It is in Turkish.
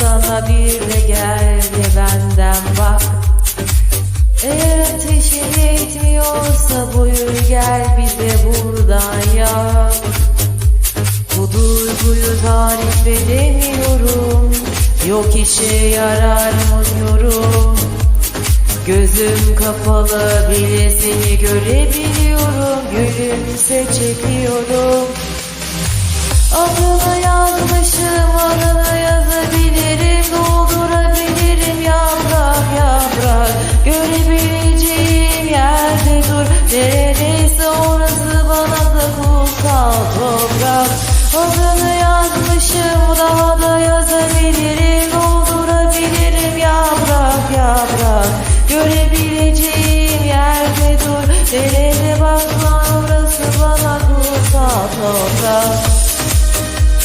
sana bir de gel de benden bak. Eğer ateşin yetmiyorsa buyur gel bize buradan yak. Bu duyguyu tarif edemiyorum. Yok işe yarar mı yorum Gözüm kapalı bile seni görebiliyorum. Gülümse çekiyorum toprak. Adını yazmışım daha da yazabilirim. Doldurabilirim yaprak yaprak. Görebileceğim yerde dur. Nerede baksan orası bana kutsal toprak